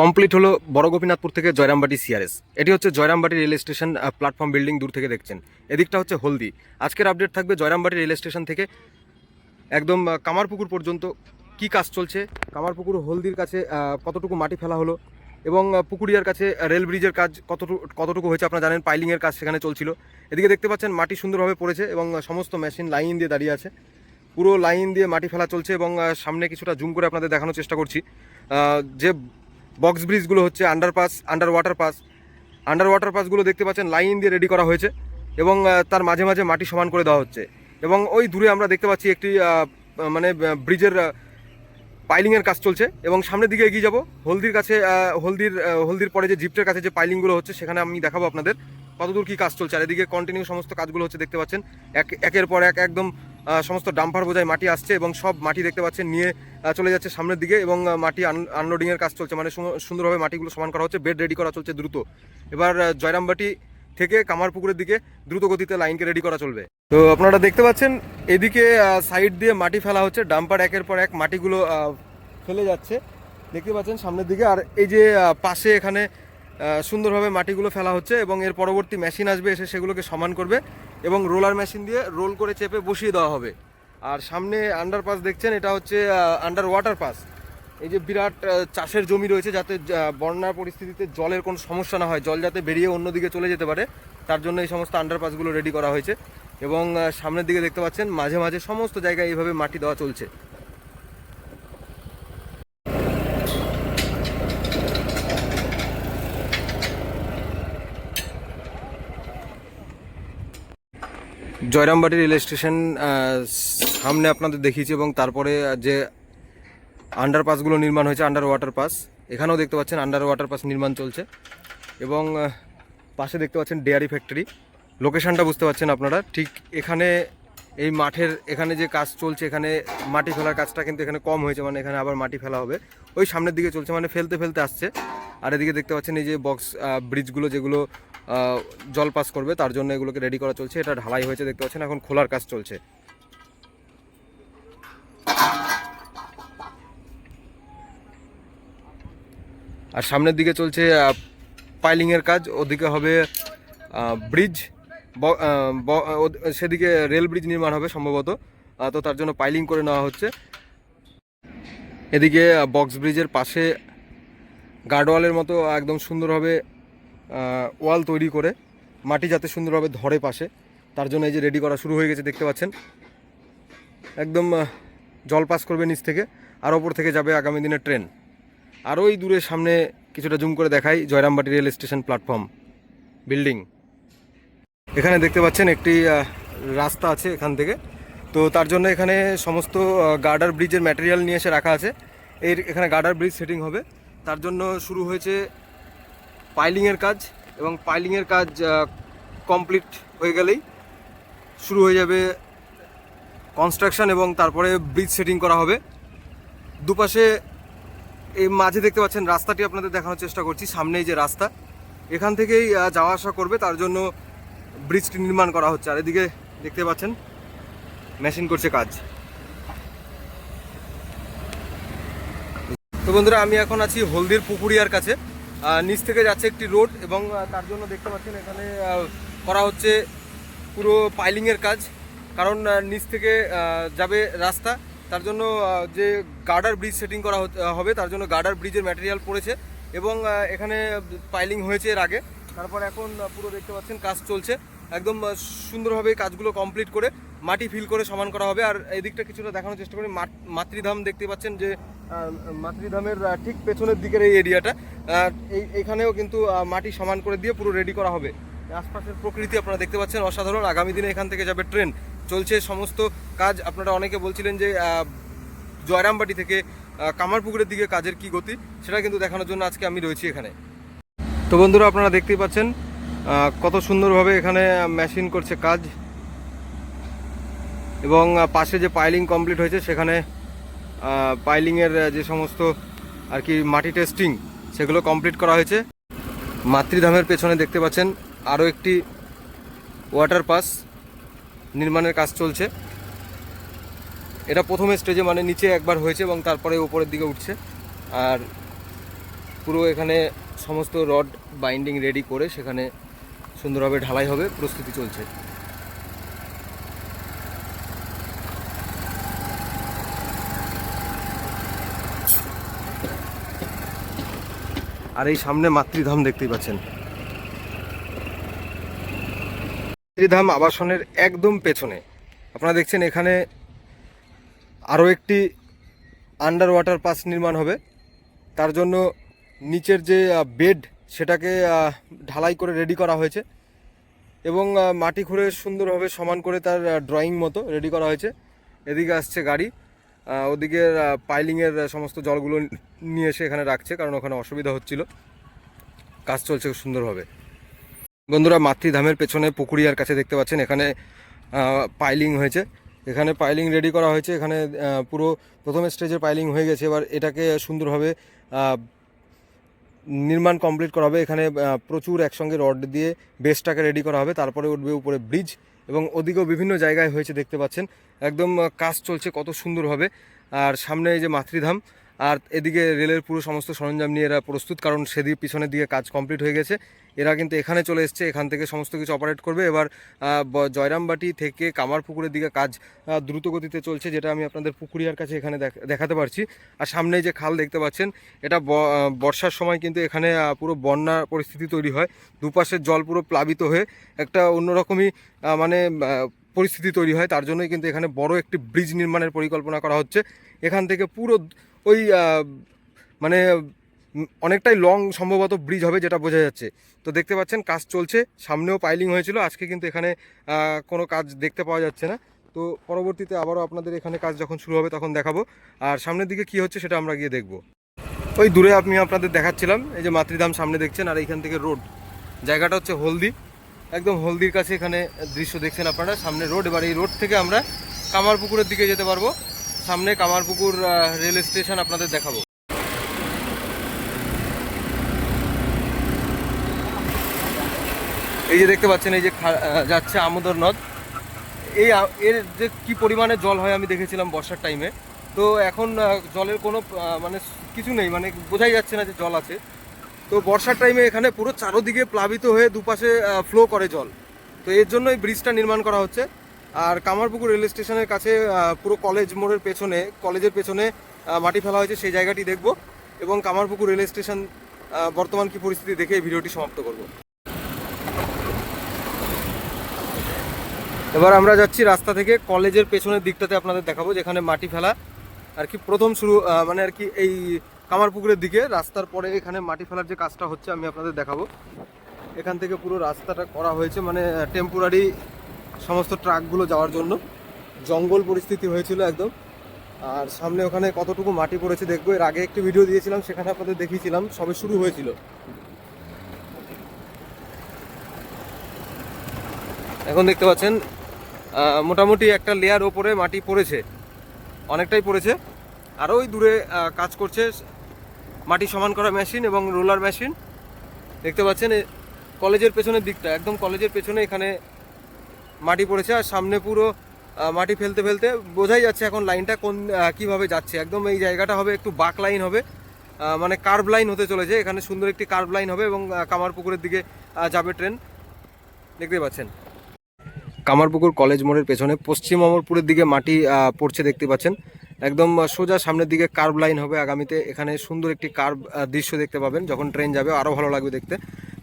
Complete হলো বড় গোপীনাথপুর থেকে জয়রামবাটি সিআরএস এটি হচ্ছে Jayrambati rail station platform building দূর থেকে দেখছেন। এদিকটা হচ্ছে হলদি। আজকের আপডেট থাকবে জয়রামবাটি রেল স্টেশন থেকে একদম কামারপুকুর পর্যন্ত কি কাজ চলছে, কামারপুকুর হলদির কাছে কতটুকু মাটি ফেলা হলো এবং পুকুরিয়ার কাছে রেল ব্রিজের কাজ কতটুকু কতটুকু হয়েছে আপনারা জানেন, পাইলিংয়ের কাজ সেখানে চলছিল। এদিকে দেখতে পাচ্ছেন মাটি সুন্দরভাবে পড়েছে এবং সমস্ত মেশিন লাইন দিয়ে দাঁড়িয়ে আছে। পুরো লাইন দিয়ে মাটি ফেলা চলছে এবং সামনে কিছুটা জুম করে আপনাদের দেখানোর চেষ্টা করছি। যে বক্স ব্রিজগুলো হচ্ছে underpass under water pass under water পাসগুলো দেখতে পাচ্ছেন লাইন দিয়ে রেডি করা হয়েছে এবং তার মাঝে মাঝে মাটি সমান করে দেওয়া হচ্ছে। এবং ওই দূরে আমরা দেখতে পাচ্ছি একটি মানে ব্রিজের পাইলিংয়ের কাজ চলছে এবং সামনের দিকে এগিয়ে যাব। হলদির কাছে হলদির হলদির পরে যে জিপটের কাছে যে পাইলিংগুলো হচ্ছে, সেখানে আমি দেখাবো আপনাদের। কতদূর কী কাজ চলছে। আর এদিকে কন্টিনিউ সমস্ত কাজগুলো হচ্ছে দেখতে পাচ্ছেন। এক, একের পর এক একদম সমস্ত ডাম্পার বোঝায় মাটি আসছে এবং সব মাটি দেখতে পাচ্ছেন নিয়ে চলে যাচ্ছে সামনের দিকে এবং মাটি আনলোডিং এর কাজ চলছে। মানে সুন্দরভাবে মাটিগুলো সমান করা হচ্ছে বেড রেডি করা চলছে দ্রুত। এবার জয়রামবাটি থেকে কামারপুকুরের দিকে দ্রুত গতিতে লাইনকে রেডি করা চলবে। তো আপনারা দেখতে পাচ্ছেন, এদিকে সাইড দিয়ে মাটি ফেলা হচ্ছে, ডাম্পার একের পর এক মাটিগুলো ফেলে যাচ্ছে। দেখতে পাচ্ছেন সামনের দিকে, আর এই যে পাশে এখানে সুন্দরভাবে মাটিগুলো ফেলা হচ্ছে এবং এর পরবর্তী মেশিন আসবে, এসে সেগুলোকে সমান করবে। এবং রোলার মেশিন দিয়ে রোল করে চেপে বসিয়ে দেওয়া হবে। আর সামনে আন্ডারপাস দেখছেন, এটা হচ্ছে আন্ডার ওয়াটার পাস এই যে বিরাট চাষের জমি রয়েছে যাতে বন্যার পরিস্থিতিতে জলের কোনো সমস্যা না হয়, জল যাতে বেরিয়ে অন্যদিকে চলে যেতে পারে, তার জন্য এই সমস্ত আন্ডারপাসগুলো রেডি করা হয়েছে। এবং সামনের দিকে দেখতে পাচ্ছেন, মাঝে মাঝে সমস্ত জায়গায় এইভাবে মাটি দেওয়া চলছে। জয়রামবাটি রেল স্টেশন সামনে আপনাদের দেখিয়েছি এবং তারপরে যে আন্ডারপাসগুলো নির্মাণ হয়েছে আন্ডার ওয়াটার পাস এখানেও দেখতে পাচ্ছেন আন্ডার ওয়াটার পাস নির্মাণ চলছে। এবং পাশে দেখতে পাচ্ছেন ডেয়ারি ফ্যাক্টরি। লোকেশনটা বুঝতে পারছেন আপনারা। ঠিক এখানে এই মাঠের, এখানে যে কাজ চলছে, এখানে মাটি ফেলার কাজটা কিন্তু এখানে কম হয়েছে মানে এখানে আবার মাটি ফেলা হবে। ওই সামনের দিকে চলছে মানে ফেলতে ফেলতে আসছে। আর এদিকে দেখতে পাচ্ছেন এই যে বক্স ব্রিজগুলো যেগুলো জল পাস করবে, তার জন্য এগুলোকে রেডি করা চলছে। এটা ঢালাই হয়েছে, দেখতে পাচ্ছেন, এখন খোলার কাজ চলছে। আর সামনের দিকে চলছে পাইলিংয়ের কাজ, ওদিকে হবে ব্রিজ সেদিকে রেল ব্রিজ নির্মাণ হবে সম্ভবত তো তার জন্য পাইলিং করে নেওয়া হচ্ছে। এদিকে বক্স ব্রিজের পাশে গার্ডওয়ালের মতো একদম সুন্দরভাবে ওয়াল তৈরি করে মাটি যাতে সুন্দরভাবে ধরে পাশে, তার জন্য এই যে রেডি করা শুরু হয়ে গেছে, দেখতে পাচ্ছেন? একদম জল পাস করবে নিচ থেকে, আর ওপর থেকে যাবে আগামী দিনের ট্রেন আর ওই দূরে সামনে কিছুটা জুম করে দেখাই Jayrambati rail station platform building এখানে দেখতে পাচ্ছেন একটি রাস্তা আছে এখান থেকে। তো তার জন্য এখানে সমস্ত গার্ডার ব্রিজের ম্যাটেরিয়াল নিয়ে এসে রাখা আছে। এর, এখানে গার্ডার ব্রিজ সেটিং হবে। তার জন্য শুরু হয়েছে পাইলিংয়ের কাজ এবং পাইলিংয়ের কাজ কমপ্লিট হয়ে গেলেই শুরু হয়ে যাবে কনস্ট্রাকশন এবং তারপরে ব্রিজ সেটিং করা হবে। দুপাশে এই মাঝে দেখতে পাচ্ছেন রাস্তাটি আপনাদের দেখানোর চেষ্টা করছি, সামনেই যে রাস্তা। এখান থেকেই যাওয়া আসা করবে, তার জন্য ব্রিজটি নির্মাণ করা হচ্ছে। আর এদিকে দেখতে পাচ্ছেন মেশিন করছে কাজ। তো বন্ধুরা, আমি এখন আছি হলদির পুকুরিয়ার কাছে। নিচ থেকে যাচ্ছে একটি রোড এবং তার জন্য দেখতে পাচ্ছেন এখানে করা হচ্ছে পুরো পাইলিংয়ের কাজ। কারণ নিচ থেকে যাবে রাস্তা। তার জন্য যে গার্ডার ব্রিজ সেটিং করা হবে, তার জন্য গার্ডার ব্রিজের ম্যাটেরিয়াল পড়েছে এবং এখানে পাইলিং হয়েছে এর আগে। তারপর এখন পুরো দেখতে পাচ্ছেন কাজ চলছে। একদম সুন্দরভাবে কাজগুলো কমপ্লিট করে মাটি ফিল করে সমান করা হবে। আর এদিকটা কিছুটা দেখানোর চেষ্টা করি। মাত- মাতৃধাম দেখতে পাচ্ছেন যে মাতৃধামের ঠিক পেছনের দিকের এই এরিয়াটা এই, এইখানেও কিন্তু মাটি সমান করে দিয়ে পুরো রেডি করা হবে। আশপাশের প্রকৃতি আপনারা দেখতে পাচ্ছেন, অসাধারণ। আগামী দিনে এখান থেকে যাবে ট্রেন চলছে সমস্ত কাজ। আপনারা অনেকে বলছিলেন যে জয়রামবাটি থেকে কামারপুকুরের দিকে কাজের কি গতি? সেটা কিন্তু দেখানোর জন্য আজকে আমি রয়েছি এখানে। তো বন্ধুরা, আপনারা দেখতেই পাচ্ছেন কত সুন্দরভাবে এখানে মেশিন করছে কাজ। এবং পাশে যে পাইলিং কমপ্লিট হয়েছে, সেখানে পাইলিংয়ের যে সমস্ত আর কি মাটি টেস্টিং সেগুলো কমপ্লিট করা হয়েছে। মাতৃধামের পেছনে দেখতে পাচ্ছেন আরও একটি ওয়াটার পাস নির্মাণের কাজ চলছে। এটা প্রথমে স্টেজে মানে নিচে একবার হয়েছে এবং তারপরে উপরের দিকে উঠছে। আর পুরো এখানে সমস্ত রড বাইন্ডিং রেডি করে সেখানে সুন্দরভাবে ঢালাই হবে, প্রস্তুতি চলছে। আর এই সামনে মাতৃধাম দেখতেই পাচ্ছেন। মাতৃধাম আবাসনের একদম পেছনে। আপনারা দেখছেন এখানে আরও একটি আন্ডার ওয়াটার পাস নির্মাণ হবে। তার জন্য নিচের যে বেড সেটাকে ঢালাই করে রেডি করা হয়েছে। এবং মাটি খুঁড়ে সুন্দরভাবে সমান করে তার ড্রয়িং মতো রেডি করা হয়েছে। এদিকে আসছে গাড়ি। ওদিকে পাইলিংয়ের সমস্ত জলগুলো নিয়ে এসে এখানে রাখছে, কারণ ওখানে অসুবিধা হচ্ছিল। কাজ চলছে সুন্দরভাবে। বন্ধুরা, মাতৃধামের পেছনে পুকুরিয়ার কাছে দেখতে পাচ্ছেন, এখানে পাইলিং হয়েছে। এখানে পাইলিং রেডি করা হয়েছে, এখানে পুরো প্রথম স্টেজের পাইলিং হয়ে গেছে, এবার এটাকে সুন্দরভাবে নির্মাণ কমপ্লিট করা হবে। এখানে প্রচুর একসঙ্গে রড দিয়ে বেসটাকে রেডি করা হবে, তারপরে উঠবে উপরে ব্রিজ এবং ওদিকেও বিভিন্ন জায়গায় হয়েছে, দেখতে পাচ্ছেন। একদম কাজ চলছে কত সুন্দরভাবে আর সামনে এই যে মাতৃধাম আর এদিকে রেলের পুরো সমস্ত সরঞ্জাম নিয়ে এরা প্রস্তুত, কারণ সেদিকে পিছনের দিকে কাজ কমপ্লিট হয়ে গেছে। এরা কিন্তু এখানে চলে এসছে, এখান থেকে সমস্ত কিছু অপারেট করবে। এবার জয়রামবাটি থেকে কামারপুকুরের দিকে কাজ দ্রুত গতিতে চলছে, যেটা আমি আপনাদের পুকুরিয়ার কাছে এখানে দেখাতে পারছি। আর সামনে যে খাল দেখতে পাচ্ছেন, এটা বর্ষার সময় কিন্তু এখানে পুরো বন্যা পরিস্থিতি তৈরি হয়। দুপাশের জল পুরো প্লাবিত হয়ে একটা অন্যরকমই মানে পরিস্থিতি তৈরি হয়। তার জন্যই কিন্তু এখানে বড় একটি ব্রিজ নির্মাণের পরিকল্পনা করা হচ্ছে। এখান থেকে পুরো ওই মানে অনেকটাই লং সম্ভবত ব্রিজ হবে যেটা বোঝা যাচ্ছে। তো দেখতে পাচ্ছেন কাজ চলছে, সামনেও পাইলিং হয়েছিল, আজকে কিন্তু এখানে কোনো কাজ দেখতে পাওয়া যাচ্ছে না। তো পরবর্তীতে আবারও আপনাদের এখানে কাজ যখন শুরু হবে তখন দেখাবো। আর সামনের দিকে কি হচ্ছে সেটা আমরা গিয়ে দেখব। ওই দূরে আমি আপনাদের দেখাচ্ছিলাম, এই যে মাতৃধাম সামনে দেখছেন, আর এইখান থেকে রোড জায়গাটা হচ্ছে হলদি, একদম হলদির কাছে এখানে দৃশ্য দেখছেন আপনারা, সামনে রোড এবার এই রোড থেকে আমরা কামারপুকুরের দিকে যেতে পারব। সামনে কামারপুকুর রেল স্টেশন আপনাদের দেখাবো। এই যে দেখতে পাচ্ছেন, এই যে যাচ্ছে আমোদর নদ। এই এর যে কি পরিমাণে জল হয় আমি দেখেছিলাম বর্ষার টাইমে তো এখন জলের কোনো মানে কিছু নেই মানে বোঝাই যাচ্ছে না যে জল আছে। তো বর্ষার টাইমে এখানে পুরো চারোদিকে প্লাবিত হয়ে দুপাশে ফ্লো করে জল। তো এর জন্য এই ব্রিজটা নির্মাণ করা হচ্ছে। আর কামারপুকুর রেল স্টেশনের কাছে পুরো কলেজ মোড়ের পেছনে, কলেজের পেছনে মাটি ফেলা হয়েছে, সেই জায়গাটি দেখব এবং কামারপুকুর রেল স্টেশন বর্তমান কি পরিস্থিতি দেখে এই ভিডিওটি সমাপ্ত করব। এবার আমরা যাচ্ছি রাস্তা থেকে, কলেজের পেছনের দিকটাতে আপনাদের দেখাবো, যেখানে মাটি ফেলা আর কি প্রথম শুরু মানে আর কি এই কামারপুকুরের দিকে, রাস্তার পরে এখানে মাটি ফেলার যে কাজটা হচ্ছে আমি আপনাদের দেখাবো। এখান থেকে পুরো রাস্তাটা করা হয়েছে মানে টেম্পোরারি সমস্ত ট্রাকগুলো যাওয়ার জন্য। জঙ্গল পরিস্থিতি হয়েছিল একদম। আর সামনে ওখানে কতটুকু মাটি পড়েছে দেখব। এর আগে একটি ভিডিও দিয়েছিলাম, সেখানে আপনাদের দেখিয়েছিলাম। সবে শুরু হয়েছিল। এখন দেখতে পাচ্ছেন মোটামুটি একটা লেয়ার ওপরে মাটি পড়েছে। অনেকটাই পড়েছে। আরও ওই দূরে কাজ করছে। মাটি সমান করা মেশিন এবং রোলার মেশিন দেখতে পাচ্ছেন কলেজের পেছনের দিকটা। একদম কলেজের পেছনে এখানে মাটি পড়েছে আর সামনে পুরো মাটি ফেলতে ফেলতে বোঝাই যাচ্ছে এখন লাইনটা কোন কীভাবে যাচ্ছে। একদম এই জায়গাটা হবে একটু বাক লাইন হবে মানে কার্ভ লাইন হতে চলেছে। এখানে সুন্দর একটি কার্ভ লাইন হবে এবং কামারপুকুরের দিকে যাবে ট্রেন। দেখতে পাচ্ছেন। কামারপুকুর কলেজ মোড়ের পেছনে পশ্চিম অমরপুরের দিকে মাটি পড়ছে দেখতে পাচ্ছেন। একদম সোজা সামনের দিকে কার্ভ লাইন হবে আগামীতে। এখানে সুন্দর একটি কার্ভ দৃশ্য দেখতে পাবেন যখন ট্রেন যাবে। আরও ভালো লাগবে দেখতে।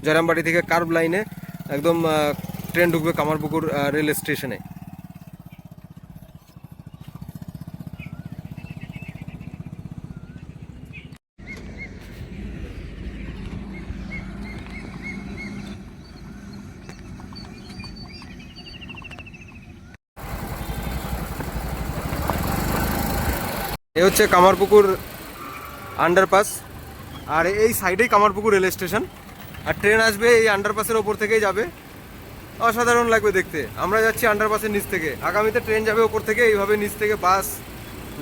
জয়রামবাটি থেকে কার্ভ লাইনে একদম ট্রেন ঢুকবে কামারপুকুর রেল স্টেশনে। এ হচ্ছে কামারপুকুর আন্ডারপাস আর এই সাইডেই কামারপুকুর রেল স্টেশন। আর ট্রেন আসবে এই আন্ডারপাসের ওপর থেকেই যাবে। অসাধারণ লাগবে দেখতে। আমরা যাচ্ছি আন্ডারপাসের নিচ থেকে। আগামীতে ট্রেন যাবে ওপর থেকে, এইভাবে নিচ থেকে বাস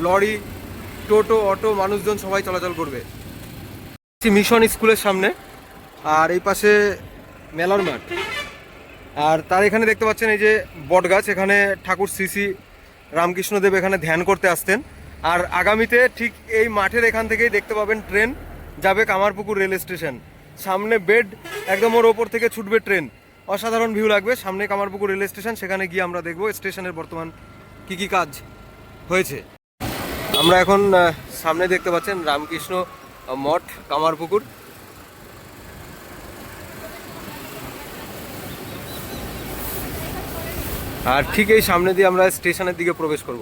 লরি টোটো অটো মানুষজন সবাই চলাচল করবে। মিশন স্কুলের সামনে, আর এই পাশে মেলার মাঠ। আর তার এখানে দেখতে পাচ্ছেন এই যে বটগাছ, এখানে ঠাকুর শ্রী রামকৃষ্ণদেব এখানে ধ্যান করতে আসতেন। আর আগামীতে ঠিক এই মাঠের এখান থেকেই দেখতে পাবেন ট্রেন যাবে কামারপুকুর রেল স্টেশন। সামনে বেড একদম ওর ওপর থেকে ছুটবে ট্রেন অসাধারণ ভিউ লাগবে। সামনে কামারপুকুর রেল স্টেশন, সেখানে গিয়ে আমরা দেখব স্টেশনের বর্তমান কি কি কাজ হয়েছে। আমরা এখন সামনে দেখতে পাচ্ছেন রামকৃষ্ণ মঠ, কামারপুকুর। আর ঠিক এই সামনে দিয়ে আমরা স্টেশনের দিকে প্রবেশ করব।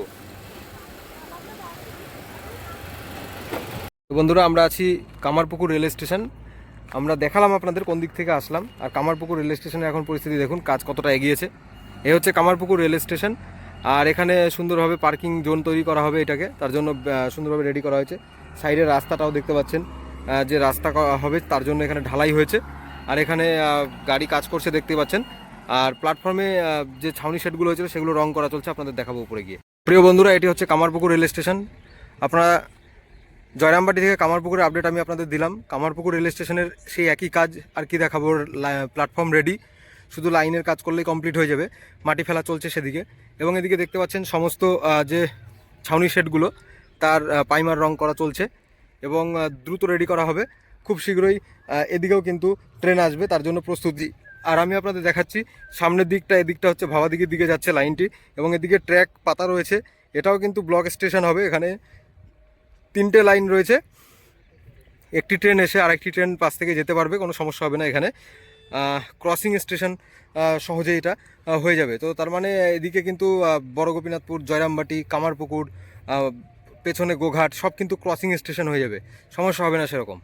বন্ধুরা, আমরা আছি কামারপুকুর রেল স্টেশন। আমরা দেখালাম আপনাদের কোন দিক থেকে আসলাম। আর কামারপুকুর রেল স্টেশনে এখন পরিস্থিতি দেখুন, কাজ কতটা এগিয়েছে। এ হচ্ছে কামারপুকুর রেল স্টেশন। আর এখানে সুন্দরভাবে পার্কিং জোন তৈরি করা হবে এটাকে। তার জন্য সুন্দরভাবে রেডি করা হয়েছে। সাইডের রাস্তাটাও দেখতে পাচ্ছেন যে রাস্তা হবে তার জন্য এখানে ঢালাই হয়েছে। আর এখানে গাড়ি কাজ করছে দেখতে পাচ্ছেন। আর প্ল্যাটফর্মে যে ছাউনি শেডগুলো হয়েছিল সেগুলো রং করা চলছে, আপনাদের দেখাবো উপরে গিয়ে। প্রিয় বন্ধুরা, এটি হচ্ছে কামারপুকুর রেল স্টেশন। আপনারা জয়রামবাটি থেকে কামারপুকুরের আপডেট আমি আপনাদের দিলাম। কামারপুকুর রেল স্টেশনের সেই একই কাজ আর কি দেখাবো প্ল্যাটফর্ম রেডি শুধু লাইনের কাজ করলেই কমপ্লিট হয়ে যাবে, মাটি ফেলা চলছে সেদিকে। এবং এদিকে দেখতে পাচ্ছেন সমস্ত যে ছাউনি শেডগুলো, তার পাইমার রং করা চলছে এবং দ্রুত রেডি করা হবে। খুব শীঘ্রই এদিকেও কিন্তু ট্রেন আসবে, তার জন্য প্রস্তুতি। আর আমি আপনাদের দেখাচ্ছি, সামনের দিকটা, এদিকটা হচ্ছে ভাবা দিকের দিকে যাচ্ছে লাইনটি এবং এদিকে ট্র্যাক পাতা রয়েছে। এটাও কিন্তু ব্লক স্টেশন হবে, এখানে তিনটে লাইন রয়েছে। একটি ট্রেন এসে আরেকটি ট্রেন পাশ থেকে যেতে পারবে, কোনো সমস্যা হবে না এখানে। ক্রসিং স্টেশন সহজে এটা হয়ে যাবে। তো তার মানে এদিকে কিন্তু বড় গোপীনাথপুর, জয়রামবাটি, কামারপুকুর পেছনে গোঘাট, সব কিন্তু ক্রসিং স্টেশন হয়ে যাবে। সমস্যা হবে না সেরকম।